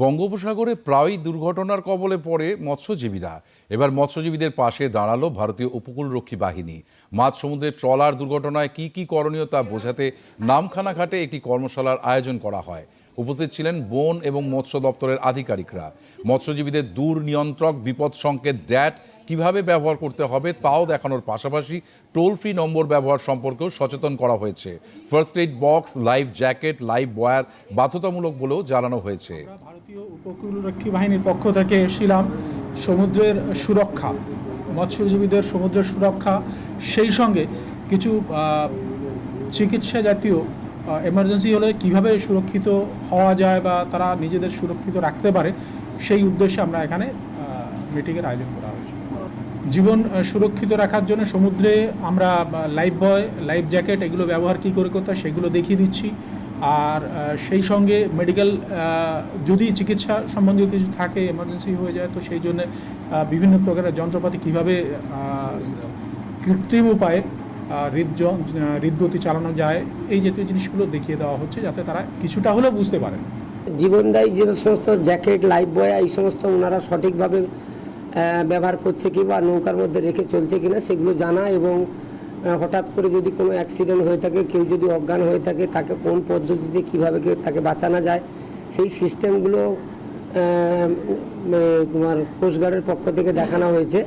বঙ্গোপসাগরে প্রায়ই দুর্ঘটনার কবলে পড়ে মৎস্যজীবীরা। এবার মৎস্যজীবীদের পাশে দাঁড়াল ভারতীয় উপকূলরক্ষী বাহিনী। মাছ সমুদ্রে ট্রলার দুর্ঘটনায় কি কি করণীয় তা বোঝাতে নামখানা ঘাটে একটি কর্মশালার আয়োজন করা হয়। উপস্থিত ছিলেন বন এবং মৎস্য দপ্তরের আধিকারিকরা। মৎস্যজীবীদের দূর নিয়ন্ত্রক, বিপদ সংকেত, ড্যাট কীভাবে ব্যবহার করতে হবে তাও দেখানোর পাশাপাশি টোল ফ্রি নম্বর ব্যবহার সম্পর্কেও সচেতন করা হয়েছে। First aid box, life jacket, life buoy বাধ্যতামূলক বলেও জানানো হয়েছে। ভারতীয় উপকূলরক্ষী বাহিনীর পক্ষ থেকে এসেছিলাম সমুদ্রের সুরক্ষা, মৎস্যজীবীদের সমুদ্রের সুরক্ষা, সেই সঙ্গে কিছু চিকিৎসা জাতীয় এমার্জেন্সি হলে কীভাবে সুরক্ষিত হওয়া যায় বা তারা নিজেদের সুরক্ষিত রাখতে পারে, সেই উদ্দেশ্যে আমরা এখানে মিটিংয়ের আয়োজন করা হয়েছে। জীবন সুরক্ষিত রাখার জন্য সমুদ্রে আমরা লাইফ বয় লাইফ জ্যাকেট এগুলো ব্যবহার কী করে করতে সেগুলো দেখিয়ে দিচ্ছি। আর সেই সঙ্গে মেডিকেল যদি চিকিৎসা সম্বন্ধীয় কিছু থাকে এমার্জেন্সি হয়ে যায়, তো সেই জন্য বিভিন্ন প্রকারের যন্ত্রপাতি কীভাবে কৃত্রিম উপায়ে হৃদয- হৃদগতি চালানো যায়। এই জাতীয় জিনিসগুলো দেখিয়ে দেওয়া হচ্ছে যাতে তারা কিছুটা হলেও বুঝতে পারে। জীবনদায়ী যে সমস্ত জ্যাকেট, লাইফ বয়, এই সমস্ত ওনারা সঠিকভাবে ব্যবহার করছে কি বা নৌকার মধ্যে রেখে চলছে কিনা সেগুলো জানা এবং হঠাৎ করে যদি কোনো অ্যাক্সিডেন্ট হয়ে থাকে, কেউ যদি অজ্ঞান হয়ে থাকে, তাকে কোন পদ্ধতিতে কীভাবে তাকে বাঁচানো যায়, সেই সিস্টেমগুলো তোমার কোস্টগার্ডের পক্ষ থেকে দেখানো হয়েছে।